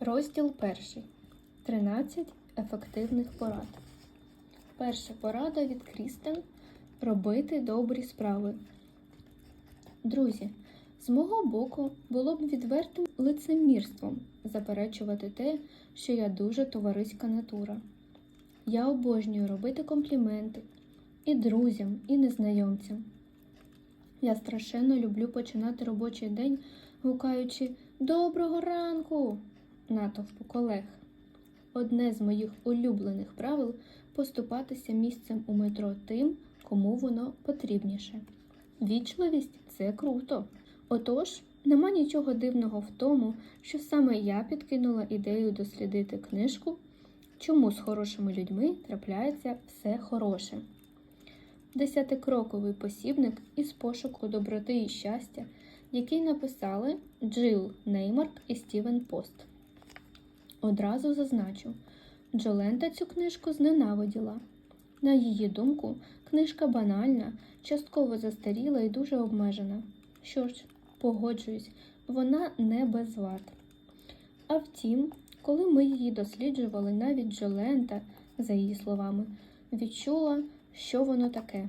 Розділ перший. 13 ефективних порад. Перша порада від Крістен робити добрі справи. Друзі, з мого боку було б відвертим лицемірством заперечувати те, що я дуже товариська натура. Я обожнюю робити компліменти і друзям, і незнайомцям. Я страшенно люблю починати робочий день, гукаючи Доброго ранку натовпу колег. Одне з моїх улюблених правил поступатися місцем у метро тим, кому воно потрібніше. Вічливість це круто. Отож, нема нічого дивного в тому, що саме я підкинула ідею дослідити книжку Чому з хорошими людьми трапляється все хороше. Десятикроковий посібник із пошуку доброти і щастя, який написали Джил Неймарк і Стівен Пост. Одразу зазначу, Джолента цю книжку зненавиділа. На її думку, книжка банальна, частково застаріла і дуже обмежена. Що ж, погоджуюсь, вона не без вад. А втім, коли ми її досліджували, навіть Джолента, за її словами, відчула, що воно таке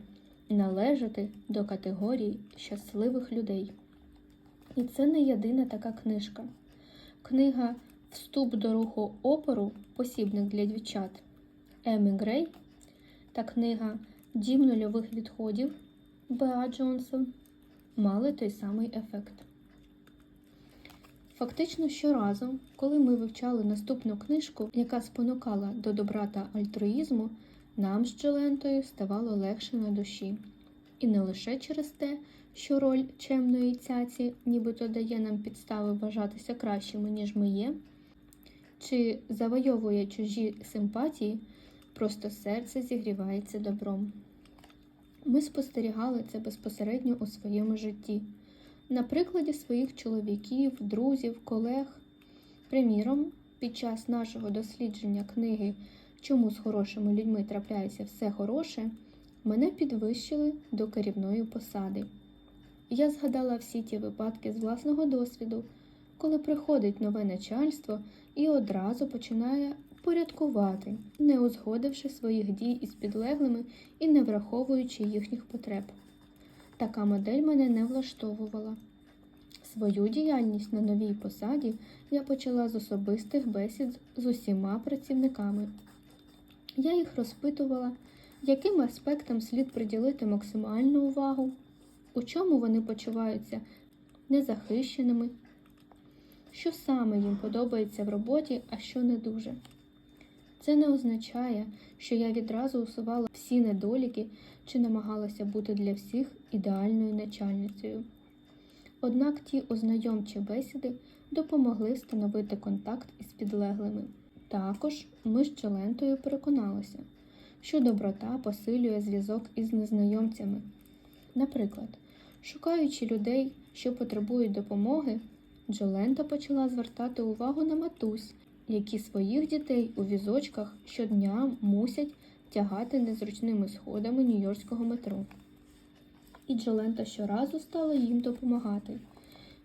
належати до категорії щасливих людей. І це не єдина така книжка. Книга Вступ до руху опору посібник для дівчат Емі Грей та книга Дім нульових відходів Беа Джонсон мали той самий ефект. Фактично щоразу, коли ми вивчали наступну книжку, яка спонукала до добра та альтруїзму, нам з Джолентою ставало легше на душі. І не лише через те, що роль чемної цяці нібито дає нам підстави вважатися кращими, ніж ми є, чи завойовує чужі симпатії, просто серце зігрівається добром. Ми спостерігали це безпосередньо у своєму житті, на прикладі своїх чоловіків, друзів, колег. Приміром, під час нашого дослідження книги Чому з хорошими людьми трапляється все хороше, мене підвищили до керівної посади. Я згадала всі ті випадки з власного досвіду, коли приходить нове начальство і одразу починає порядкувати, не узгодивши своїх дій із підлеглими і не враховуючи їхніх потреб. Така модель мене не влаштовувала. Свою діяльність на новій посаді я почала з особистих бесід з усіма працівниками. Я їх розпитувала, яким аспектам слід приділити максимальну увагу, у чому вони почуваються незахищеними, що саме їм подобається в роботі, а що не дуже. Це не означає, що я відразу усувала всі недоліки чи намагалася бути для всіх ідеальною начальницею. Однак ті ознайомчі бесіди допомогли встановити контакт із підлеглими. Також ми з Челентою переконалися, що доброта посилює зв'язок із незнайомцями. Наприклад, шукаючи людей, що потребують допомоги, Джолента почала звертати увагу на матусь, які своїх дітей у візочках щодня мусять тягати незручними сходами нью-йоркського метро. І Джолента щоразу стала їм допомагати.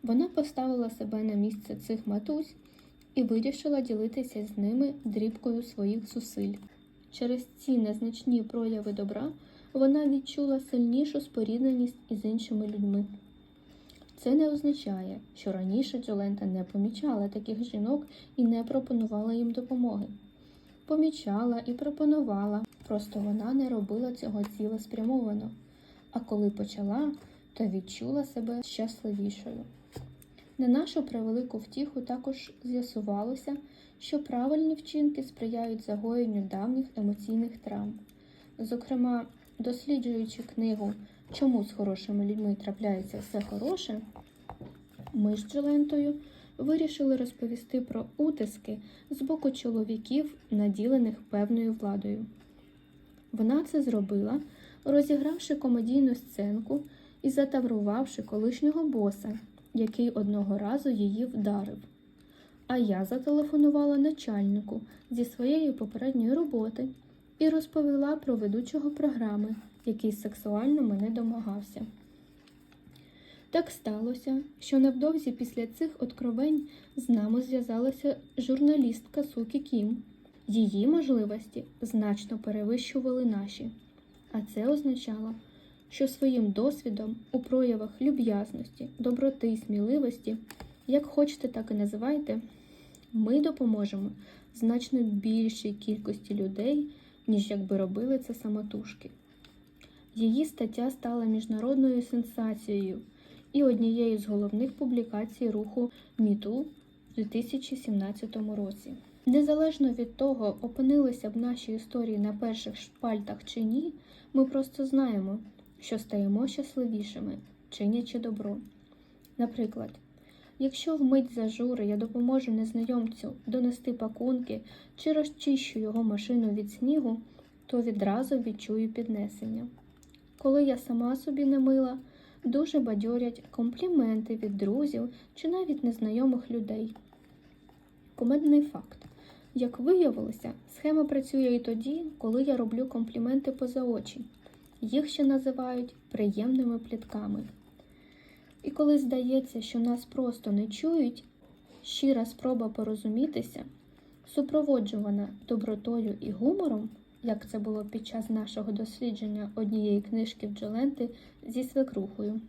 Вона поставила себе на місце цих матусь і вирішила ділитися з ними дрібкою своїх зусиль. Через ці незначні прояви добра вона відчула сильнішу спорідненість із іншими людьми. Це не означає, що раніше Джолента не помічала таких жінок і не пропонувала їм допомоги. Помічала і пропонувала, просто вона не робила цього цілеспрямовано. А коли почала, то відчула себе щасливішою. На нашу превелику втіху також з'ясувалося, що правильні вчинки сприяють загоєнню давніх емоційних травм. Зокрема, досліджуючи книгу Чому з хорошими людьми трапляється все хороше, ми з Джолентою вирішили розповісти про утиски з боку чоловіків, наділених певною владою. Вона це зробила, розігравши комедійну сценку і затаврувавши колишнього боса, який одного разу її вдарив. А я зателефонувала начальнику зі своєї попередньої роботи і розповіла про ведучого програми, який сексуально мене домагався. Так сталося, що невдовзі після цих откровень з нами зв'язалася журналістка Сукі Кім. Її можливості значно перевищували наші, а це означало, що своїм досвідом у проявах люб'язності, доброти, і сміливості, як хочете, так і називайте, ми допоможемо значно більшій кількості людей, ніж якби робили це самотужки. Її стаття стала міжнародною сенсацією і однією з головних публікацій руху МІТУ у 2017 році. Незалежно від того, опинилися б наші історії на перших шпальтах чи ні, ми просто знаємо, що стаємо щасливішими, чинячи добро. Наприклад, якщо вмить зажури я допоможу незнайомцю донести пакунки чи розчищу його машину від снігу, то відразу відчую піднесення. Коли я сама собі не мила, дуже бадьорять компліменти від друзів чи навіть незнайомих людей. Кумедний факт. Як виявилося, схема працює і тоді, коли я роблю компліменти поза очі. Їх ще називають приємними плітками. І коли здається, що нас просто не чують, щира спроба порозумітися, супроводжувана добротою і гумором, як це було під час нашого дослідження однієї книжки в Джоленти зі свекрухою,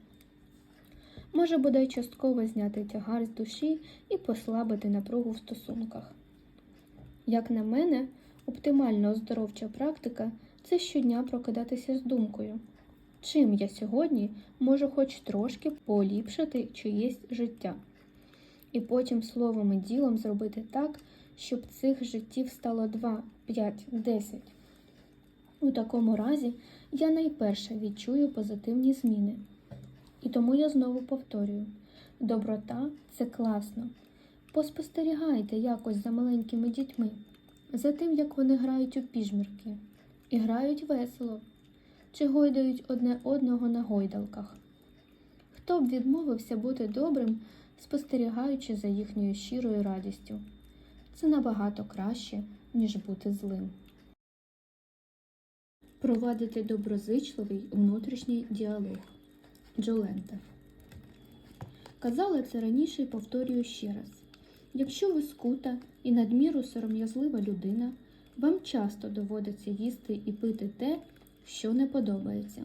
може бодай частково зняти тягар з душі і послабити напругу в стосунках. Як на мене, оптимально оздоровча практика це щодня прокидатися з думкою, чим я сьогодні можу хоч трошки поліпшити чиєсь життя, і потім словом і ділом зробити так, щоб цих життів стало 2, 5, 10. У такому разі я найперше відчую позитивні зміни. І тому я знову повторюю: доброта це класно. Поспостерігайте якось за маленькими дітьми, за тим, як вони грають у піжмірки, і грають весело, чи гойдають одне одного на гойдалках. Хто б відмовився бути добрим, спостерігаючи за їхньою щирою радістю? Це набагато краще, ніж бути злим. Провадити доброзичливий внутрішній діалог. Джолента. Казала це раніше і повторюю ще раз. Якщо ви скута і надміру сором'язлива людина, вам часто доводиться їсти і пити те, що не подобається.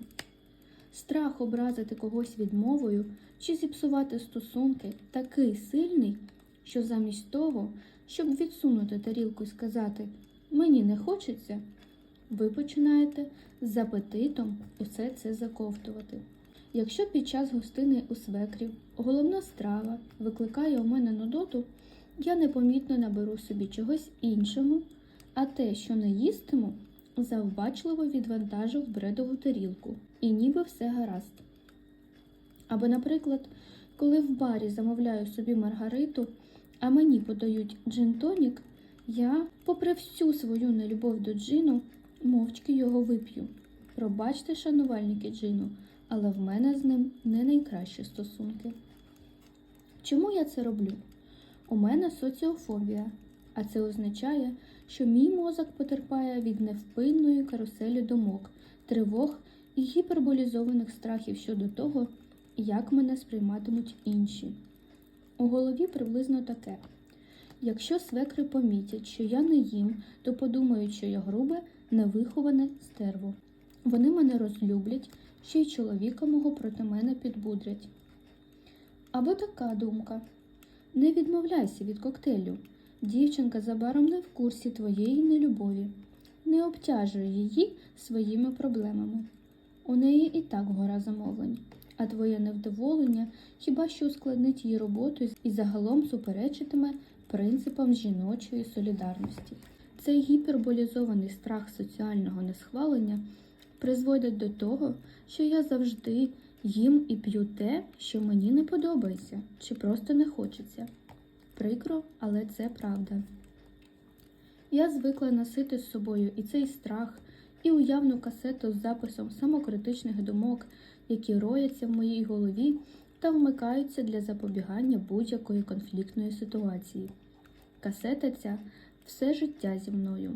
Страх образити когось відмовою чи зіпсувати стосунки такий сильний, що замість того, щоб відсунути тарілку і сказати Мені не хочеться, ви починаєте з апетитом усе це заковтувати. Якщо під час гостини у свекрів головна страва викликає у мене нудоту, я непомітно наберу собі чогось іншого, а те, що не їстиму, завбачливо відвантажу в бредову тарілку, і ніби все гаразд. Або, наприклад, коли в барі замовляю собі маргариту, а мені подають джин-тонік, я, попри всю свою нелюбов до джину, мовчки його вип'ю. Пробачте, шанувальники джину, але в мене з ним не найкращі стосунки. Чому я це роблю? У мене соціофобія, а це означає, що мій мозок потерпає від невпинної каруселі думок, тривог і гіперболізованих страхів щодо того, як мене сприйматимуть інші. У голові приблизно таке. Якщо свекри помітять, що я не їм, то подумають, що я грубе, невиховане стерво. Вони мене розлюблять, ще й чоловіка мого проти мене підбудрять. Або така думка. Не відмовляйся від коктейлю. Дівчинка забаром не в курсі твоєї нелюбові. Не обтяжуй її своїми проблемами. У неї і так гора замовлень, а твоє невдоволення хіба що ускладнить її роботу і загалом суперечитиме принципам жіночої солідарності. Цей гіперболізований страх соціального несхвалення призводить до того, що я завжди їм і п'ю те, що мені не подобається чи просто не хочеться. Прикро, але це правда. Я звикла носити з собою і цей страх, і уявну касету з записом самокритичних думок, які рояться в моїй голові та вмикаються для запобігання будь-якої конфліктної ситуації. Касета ця все життя зі мною.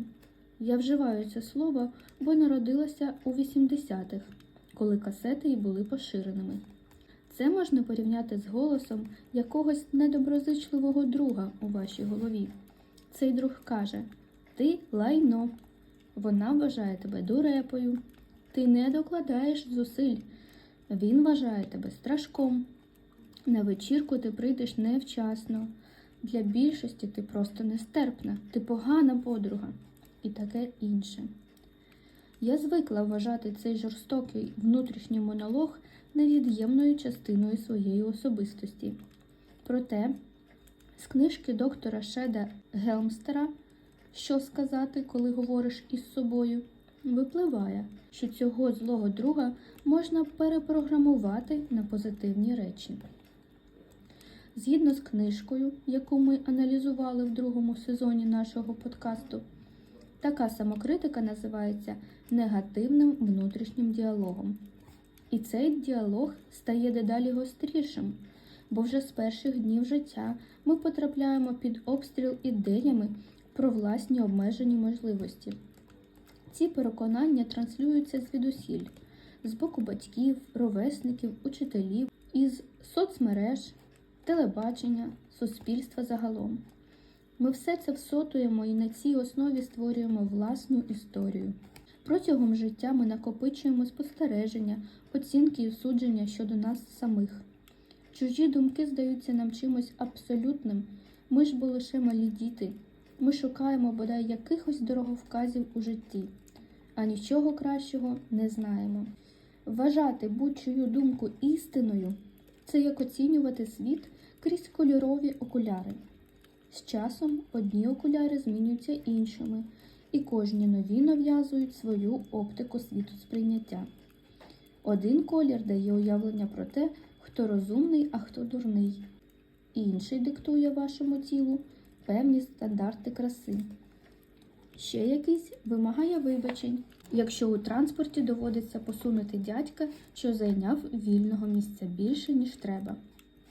Я вживаю це слово, бо народилася у 80-х, коли касети й були поширеними. Це можна порівняти з голосом якогось недоброзичливого друга у вашій голові. Цей друг каже: Ти лайно. Вона вважає тебе дурепою. Ти не докладаєш зусиль. Він вважає тебе страшком. На вечірку ти прийдеш невчасно. Для більшості ти просто нестерпна, ти погана подруга і таке інше. Я звикла вважати цей жорстокий внутрішній монолог невід'ємною частиною своєї особистості. Проте, з книжки доктора Шеда Гелмстера Що сказати, коли говориш із собою, випливає, що цього злого друга можна перепрограмувати на позитивні речі. Згідно з книжкою, яку ми аналізували в другому сезоні нашого подкасту, така самокритика називається негативним внутрішнім діалогом. І цей діалог стає дедалі гострішим, бо вже з перших днів життя ми потрапляємо під обстріл ідеями про власні обмежені можливості. Ці переконання транслюються звідусіль з боку батьків, ровесників, учителів, із соцмереж, телебачення, суспільства загалом. Ми все це всотуємо і на цій основі створюємо власну історію. Протягом життя ми накопичуємо спостереження, оцінки і судження щодо нас самих. Чужі думки здаються нам чимось абсолютним. Ми ж бо лише малі діти. Ми шукаємо бодай якихось дороговказів у житті, а нічого кращого не знаємо. Вважати будь-чию думку істиною це як оцінювати світ крізь кольорові окуляри. З часом одні окуляри змінюються іншими, і кожні нові нав'язують свою оптику світу сприйняття. Один колір дає уявлення про те, хто розумний, а хто дурний. Інший диктує вашому тілу певні стандарти краси. Ще якийсь вимагає вибачень, якщо у транспорті доводиться посунути дядька, що зайняв вільного місця більше, ніж треба.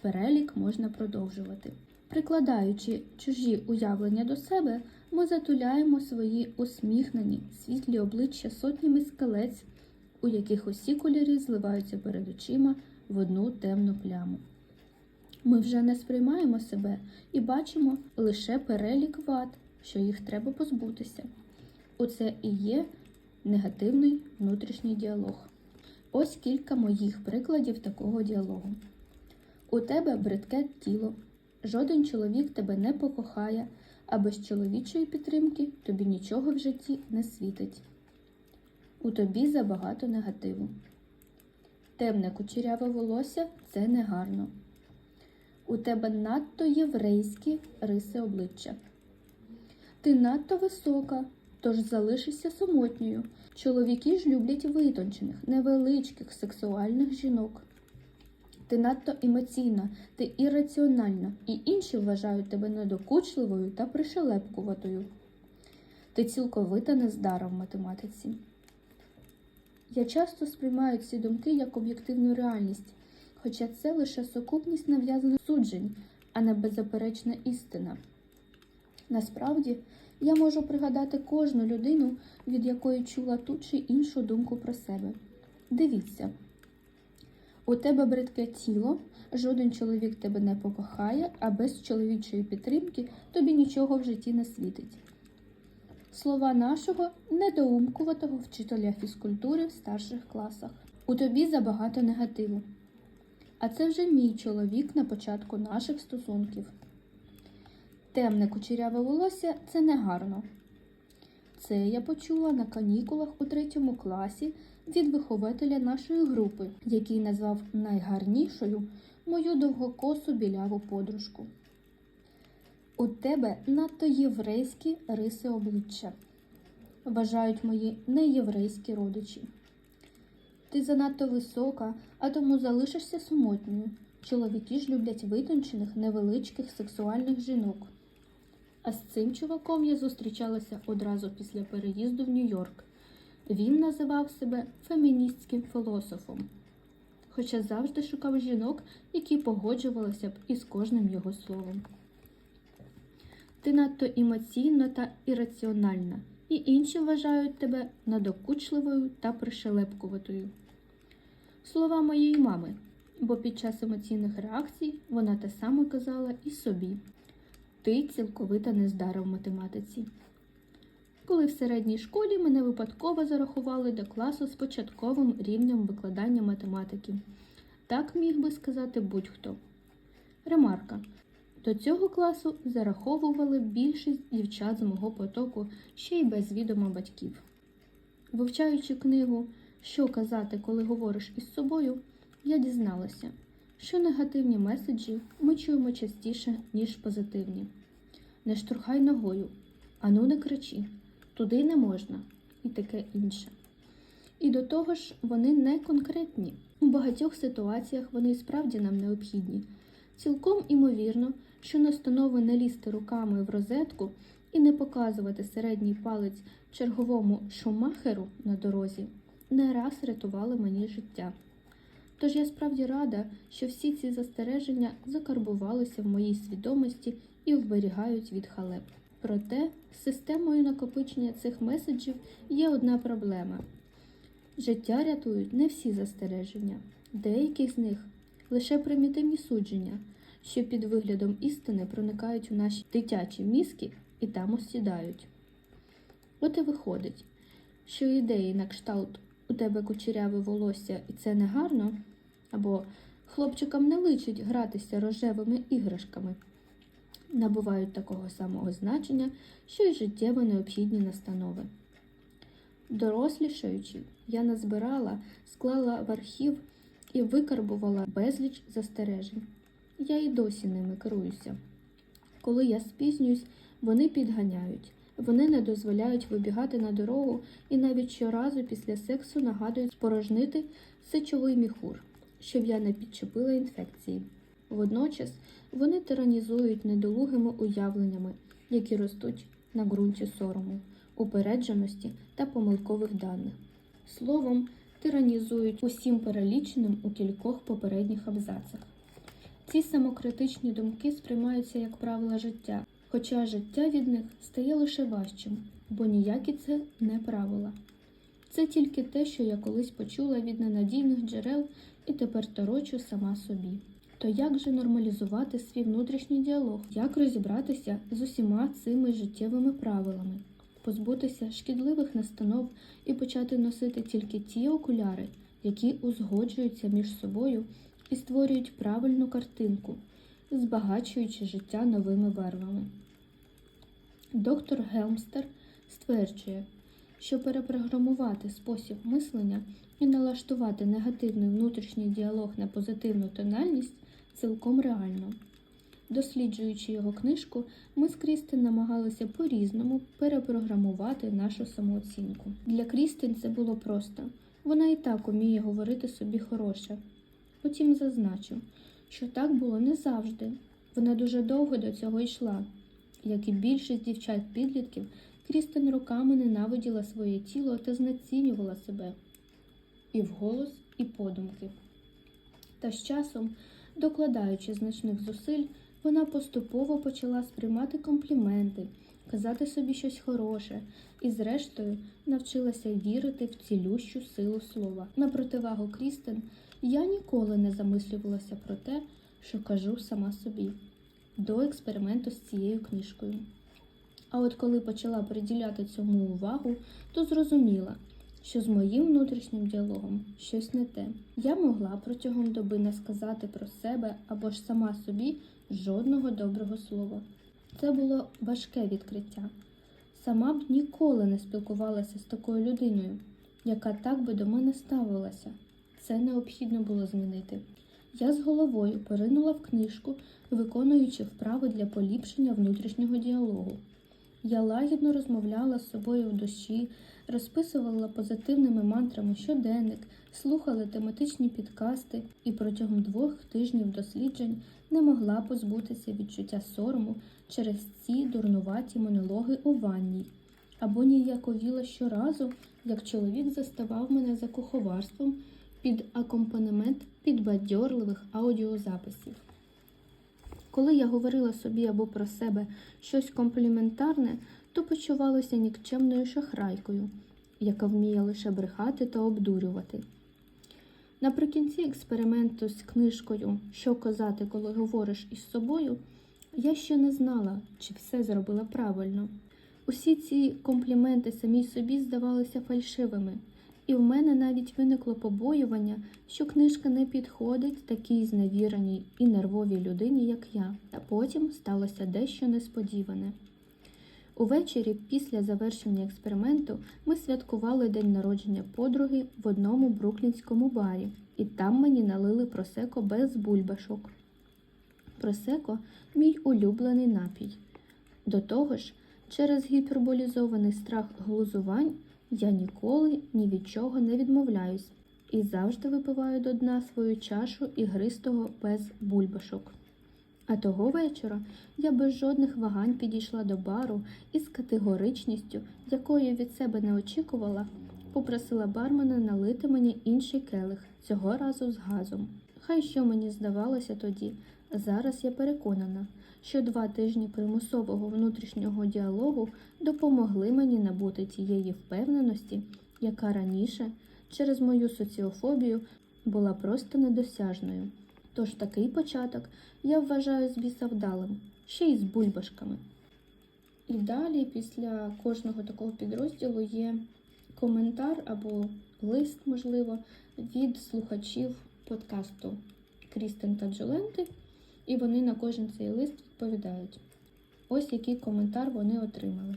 Перелік можна продовжувати. Прикладаючи чужі уявлення до себе, ми затуляємо свої усміхнені, світлі обличчя сотнями скалець, у яких усі кольори зливаються перед очима в одну темну пляму. Ми вже не сприймаємо себе і бачимо лише перелік вад, що їх треба позбутися. Оце і є негативний внутрішній діалог. Ось кілька моїх прикладів такого діалогу. У тебе бридке тіло, жоден чоловік тебе не покохає, а без чоловічої підтримки тобі нічого в житті не світить. У тобі забагато негативу. Темне кучеряве волосся це негарно. У тебе надто єврейські риси обличчя. Ти надто висока, тож залишишся самотньою. Чоловіки ж люблять витончених, невеличких сексуальних жінок. Ти надто емоційна, ти ірраціональна, і інші вважають тебе недокучливою та пришелепкуватою. Ти цілковита нездара в математиці. Я часто сприймаю ці думки як об'єктивну реальність, хоча це лише сукупність нав'язаних суджень, а не беззаперечна істина. Насправді, я можу пригадати кожну людину, від якої чула ту чи іншу думку про себе. Дивіться, у тебе бридке тіло, жоден чоловік тебе не покохає, а без чоловічої підтримки тобі нічого в житті не світить. Слова нашого недоумкуватого вчителя фізкультури в старших класах. У тобі забагато негативу. А це вже мій чоловік на початку наших стосунків. Темне кучеряве волосся це негарно. Це я почула на канікулах у третьому класі від вихователя нашої групи, який назвав найгарнішою мою довгокосу біляву подружку. У тебе надто єврейські риси обличчя, вважають мої неєврейські родичі. Ти занадто висока, а тому залишишся самотньою. Чоловіки ж люблять витончених, невеличких сексуальних жінок. А з цим чуваком я зустрічалася одразу після переїзду в Нью-Йорк. Він називав себе феміністським філософом, хоча завжди шукав жінок, які погоджувалися б із кожним його словом. Ти надто емоційна та ірраціональна, і інші вважають тебе надокучливою та пришелепкуватою. Слова моєї мами бо під час емоційних реакцій вона те саме казала і собі. Ти цілковита нездара в математиці. Коли в середній школі мене випадково зарахували до класу з початковим рівнем викладання математики. Так міг би сказати будь-хто. Ремарка. До цього класу зараховували більшість дівчат з мого потоку ще й без відома батьків. Вивчаючи книгу Що казати, коли говориш із собою, я дізналася, що негативні меседжі ми чуємо частіше, ніж позитивні. Не штурхай ногою, ану не кричи, туди не можна і таке інше. І до того ж, вони не конкретні. У багатьох ситуаціях вони справді нам необхідні. Цілком імовірно, що настанови не лізти руками в розетку і не показувати середній палець черговому шумахеру на дорозі не раз рятували мені життя. Тож я справді рада, що всі ці застереження закарбувалися в моїй свідомості і вберігають від халеп. Проте з системою накопичення цих меседжів є одна проблема. Життя рятують не всі застереження, деякі з них лише примітивні судження, що під виглядом істини проникають у наші дитячі мізки і там осідають. От і виходить, що ідеї на кшталт у тебе кучеряве волосся і це не гарно, або хлопчикам не личить гратися рожевими іграшками, набувають такого самого значення, що й життєво необхідні настанови. Дорослішаючи, я назбирала, склала в архів і викарбувала безліч застережень. Я і досі ними керуюся. Коли я спізнююсь, вони підганяють, вони не дозволяють вибігати на дорогу і навіть щоразу після сексу нагадують спорожнити сечовий міхур, щоб я не підчепила інфекції. Водночас вони тиранізують недолугими уявленнями, які ростуть на ґрунті сорому, упередженості та помилкових даних. Словом, тиранізують усім переліченим у кількох попередніх абзацах. Ці самокритичні думки сприймаються як правила життя, хоча життя від них стає лише важчим, бо ніякі це не правила. Це тільки те, що я колись почула від ненадійних джерел і тепер торочу сама собі. То як же нормалізувати свій внутрішній діалог? Як розібратися з усіма цими життєвими правилами, позбутися шкідливих настанов і почати носити тільки ті окуляри, які узгоджуються між собою і створюють правильну картинку, збагачуючи життя новими барвами. Доктор Гелмстер стверджує, що перепрограмувати спосіб мислення і налаштувати негативний внутрішній діалог на позитивну тональність цілком реально. Досліджуючи його книжку, ми з Крістин намагалися по-різному перепрограмувати нашу самооцінку. Для Крістин це було просто. Вона і так уміє говорити собі хороше. Потім зазначу, що так було не завжди. Вона дуже довго до цього йшла. Як і більшість дівчат-підлітків, Крістин роками ненавиділа своє тіло та знецінювала себе і вголос, і подумки. Та з часом, докладаючи значних зусиль, вона поступово почала сприймати компліменти, казати собі щось хороше і, зрештою, навчилася вірити в цілющу силу слова. На противагу Крістен я ніколи не замислювалася про те, що кажу сама собі, до експерименту з цією книжкою. А от коли почала приділяти цьому увагу, то зрозуміла, що з моїм внутрішнім діалогом щось не те. Я могла протягом доби не сказати про себе або ж сама собі жодного доброго слова. Це було важке відкриття. Сама б ніколи не спілкувалася з такою людиною, яка так би до мене ставилася. Це необхідно було змінити. Я з головою поринула в книжку, виконуючи вправи для поліпшення внутрішнього діалогу. Я лагідно розмовляла з собою в душі, розписувала позитивними мантрами щоденник, слухала тематичні підкасти і протягом двох тижнів досліджень не могла позбутися відчуття сорому через ці дурнуваті монологи у ванній, або ніяковіла щоразу, як чоловік заставав мене за куховарством під акомпанемент підбадьорливих аудіозаписів. Коли я говорила собі або про себе щось компліментарне, то почувалася нікчемною шахрайкою, яка вміє лише брехати та обдурювати. Наприкінці експерименту з книжкою Що казати, коли говориш із собою, я ще не знала, чи все зробила правильно. Усі ці компліменти самій собі здавалися фальшивими, і в мене навіть виникло побоювання, що книжка не підходить такій зневіреній і нервовій людині, як я. Та потім сталося дещо несподіване. Увечері, після завершення експерименту, ми святкували день народження подруги в одному бруклінському барі, і там мені налили просеко без бульбашок. Просеко мій улюблений напій. До того ж, через гіперболізований страх глузувань я ніколи ні від чого не відмовляюсь і завжди випиваю до дна свою чашу ігристого без бульбашок. А того вечора я без жодних вагань підійшла до бару і з категоричністю, якої від себе не очікувала, попросила бармена налити мені інший келих, цього разу з газом. Хай що мені здавалося тоді, зараз я переконана, що два тижні примусового внутрішнього діалогу допомогли мені набути тієї впевненості, яка раніше, через мою соціофобію, була просто недосяжною. Тож такий початок я вважаю з вдалим, ще й з бульбашками. І далі, після кожного такого підрозділу, є коментар або лист, можливо, від слухачів подкасту Крістен та Джоленти, і вони на кожен цей лист відповідають. Ось який коментар вони отримали.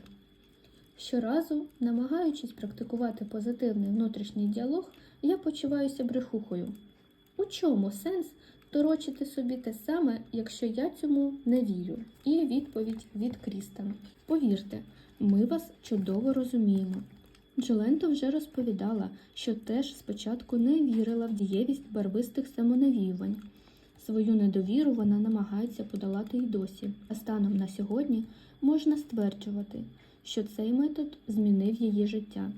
Щоразу, намагаючись практикувати позитивний внутрішній діалог, я почуваюся брехухою. У чому сенс торочити собі те саме, якщо я цьому не вірю? І відповідь від Крістен. Повірте, ми вас чудово розуміємо. Джоленто вже розповідала, що теж спочатку не вірила в дієвість барвистих самонавіювань. Свою недовіру вона намагається подолати й досі, а станом на сьогодні можна стверджувати, що цей метод змінив її життя.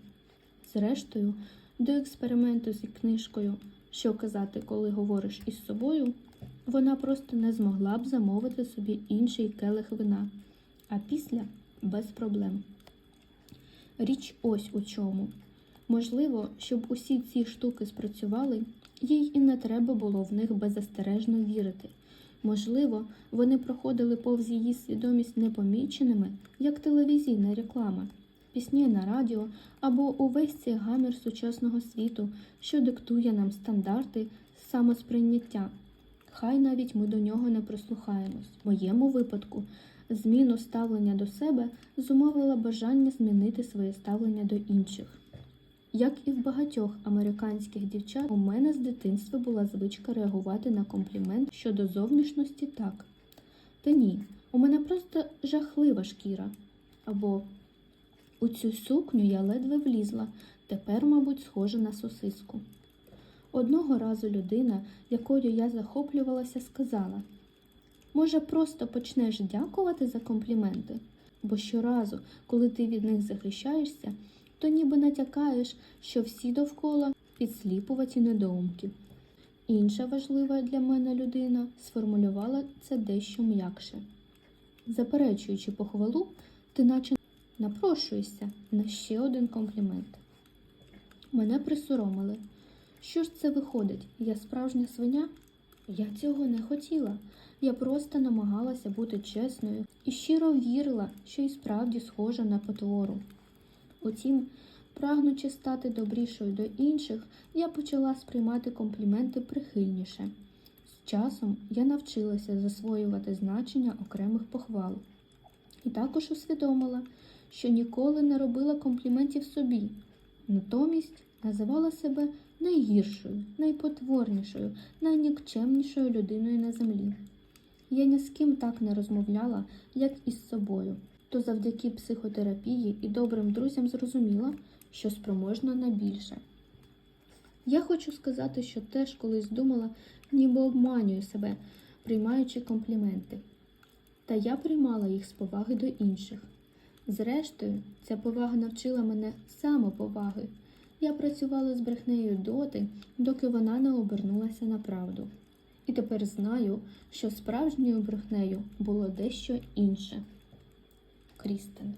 Зрештою, до експерименту зі книжкою Що казати, коли говориш із собою, вона просто не змогла б замовити собі інший келих вина, а після без проблем. Річ ось у чому. Можливо, щоб усі ці штуки спрацювали, їй і не треба було в них беззастережно вірити. Можливо, вони проходили повз її свідомість непоміченими, як телевізійна реклама, пісні на радіо або увесь цей гамір сучасного світу, що диктує нам стандарти самосприйняття. Хай навіть ми до нього не прислухаємось. В моєму випадку зміну ставлення до себе зумовило бажання змінити своє ставлення до інших. Як і в багатьох американських дівчат, у мене з дитинства була звичка реагувати на комплімент щодо зовнішності так. Та ні, у мене просто жахлива шкіра. Або у цю сукню я ледве влізла, тепер, мабуть, схожа на сосиску. Одного разу людина, якою я захоплювалася, сказала: Може, просто почнеш дякувати за компліменти? Бо щоразу, коли ти від них захищаєшся, то ніби натякаєш, що всі довкола підсліпуваті недоумки. Інша важлива для мене людина сформулювала це дещо м'якше. Заперечуючи похвалу, ти наче напрошуєшся на ще один комплімент. Мене присоромили. Що ж це виходить? Я справжня свиня? Я цього не хотіла. Я просто намагалася бути чесною і щиро вірила, що і справді схожа на потвору. Утім, прагнучи стати добрішою до інших, я почала сприймати компліменти прихильніше. З часом я навчилася засвоювати значення окремих похвал. І також усвідомила, що ніколи не робила компліментів собі, натомість називала себе найгіршою, найпотворнішою, найнікчемнішою людиною на землі. Я ні з ким так не розмовляла, як із собою, то завдяки психотерапії і добрим друзям зрозуміла, що спроможна на більше. Я хочу сказати, що теж колись думала, ніби обманюю себе, приймаючи компліменти. Та я приймала їх з поваги до інших. Зрештою, ця повага навчила мене самоповаги. Я працювала з брехнею доти, доки вона не обернулася на правду. І тепер знаю, що справжньою брехнею було дещо інше. Крістен